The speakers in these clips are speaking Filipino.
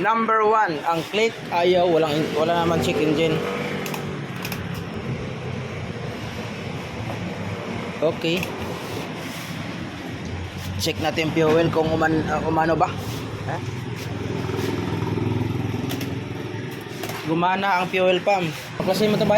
Number one, ang click ayaw, walang wala naman check engine. Okay. Check natin fuel kung uman, uh, umano ba. Ha? Gumana ang fuel pump. Klase mo ito ba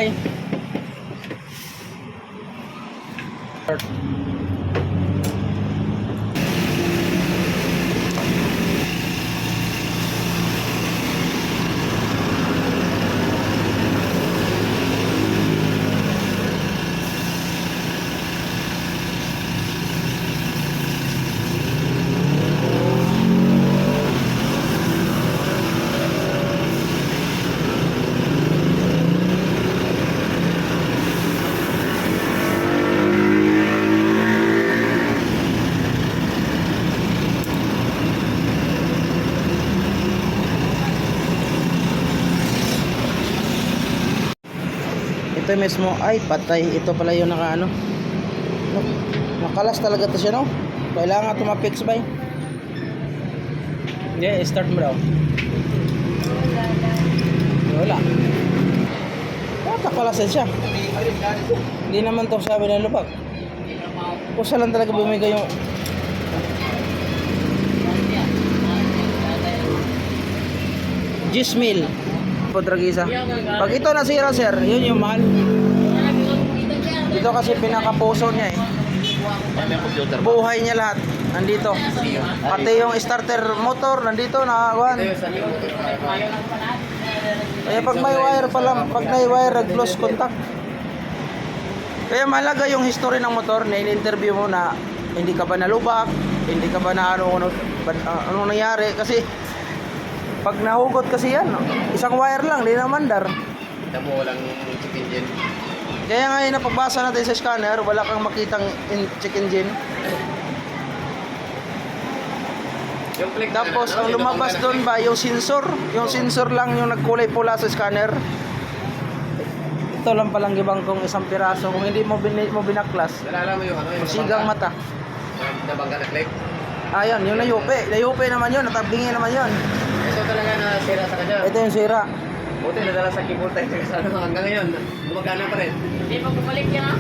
Ito mismo, ay patay. Ito pala yung naka ano. No, nakalas talaga to siya no. Kailangan ito ma-fix ba yun? Hindi, start mo daw. Wala. Bakit nakalasan siya? Hindi naman to sabi ng lubag. Kusa lang talaga bumigay yung... Gismil. Podragisa. Pag ito nasira sir, yun yung mahal. Ito kasi pinakapuso niya eh. Buhay niya lahat. Nandito. Pati yung starter motor, nandito nakakuhan. Kaya pag may wire pa lang, pag may wire, close contact. Kaya mahalaga yung history ng motor na in-interview mo na hindi ka ba nalubak, hindi ka ba na ano, ano, anong nangyari. Kasi pag nahugot kasi yan, isang wire lang, di naman dar. Kita mo walang check engine. Kaya ngayon napagbasa natin sa scanner, wala kang makitang in check engine. Yung click Tapos ang lumabas doon ba yung sensor, yung sensor lang yung nagkulay pula sa scanner. Ito lang palang gibang kong isang piraso. Kung hindi mo, bin, mo binaklas, Nalala mo yung ano, yung sigang mata. Nabangga na click. Ayun, yung nayupi. Nayupi naman yun, natabingi naman yun. Sira sa kanya. Ito yung sira. Buti nadala sa keyboard tayo sa ano hanggang ngayon. Gumagana pa rin. Hindi pa bumalik ah.